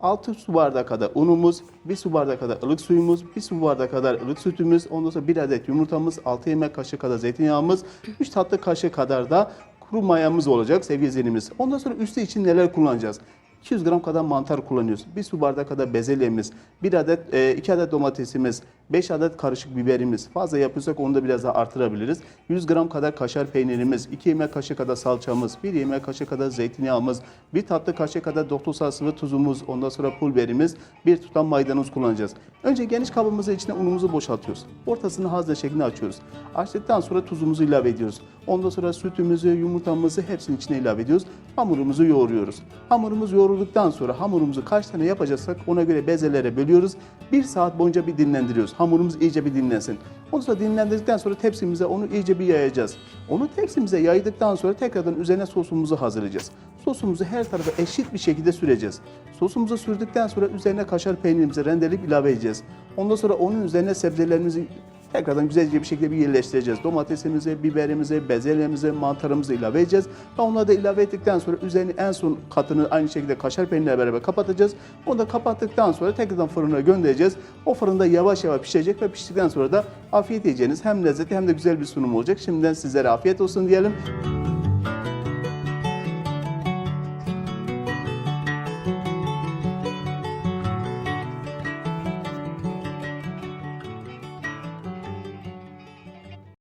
6 su bardağı kadar unumuz, 1 su bardağı kadar ılık suyumuz, 1 su bardağı kadar ılık sütümüz, ondan sonra 1 adet yumurtamız, 6 yemek kaşığı kadar zeytinyağımız, 3 tatlı kaşığı kadar da kuru mayamız olacak sevgili izleyenimiz. Ondan sonra üstü için neler kullanacağız? 200 gram kadar mantar kullanıyoruz. 1 su bardağı kadar bezelyemiz, 1 adet, 2 adet domatesimiz, 5 adet karışık biberimiz. Fazla yapıyorsak onu da biraz daha artırabiliriz. 100 gram kadar kaşar peynirimiz, 2 yemek kaşığı kadar salçamız, 1 yemek kaşığı kadar zeytinyağımız, 1 tatlı kaşığı kadar doktor sıvı tuzumuz, ondan sonra pul biberimiz, 1 tutam maydanoz kullanacağız. Önce geniş kabımızın içine unumuzu boşaltıyoruz. Ortasını hazne şeklinde açıyoruz. Açtıktan sonra tuzumuzu ilave ediyoruz. Ondan sonra sütümüzü, yumurtamızı hepsinin içine ilave ediyoruz. Hamurumuzu yoğuruyoruz. Hamurumuz yoğrulduktan sonra hamurumuzu kaç tane yapacaksak ona göre bezelere bölüyoruz. Bir saat boyunca bir dinlendiriyoruz. Hamurumuz iyice bir dinlensin. Ondan sonra dinlendirdikten sonra tepsimize onu iyice bir yayacağız. Onu tepsimize yaydıktan sonra tekrardan üzerine sosumuzu hazırlayacağız. Sosumuzu her tarafa eşit bir şekilde süreceğiz. Sosumuzu sürdükten sonra üzerine kaşar peynirimizi rendeleyip ilave edeceğiz. Ondan sonra onun üzerine sebzelerimizi tekrardan güzelce bir şekilde bir yerleştireceğiz. Domatesimizi, biberimizi, bezelyemizi, mantarımızı ilave edeceğiz. Ve onları da ilave ettikten sonra üzerini en son katını aynı şekilde kaşar peynirle beraber kapatacağız. Onu da kapattıktan sonra tekrardan fırına göndereceğiz. O fırında yavaş yavaş pişecek ve piştikten sonra da afiyet yiyeceğiniz hem lezzetli hem de güzel bir sunum olacak. Şimdiden sizlere afiyet olsun diyelim.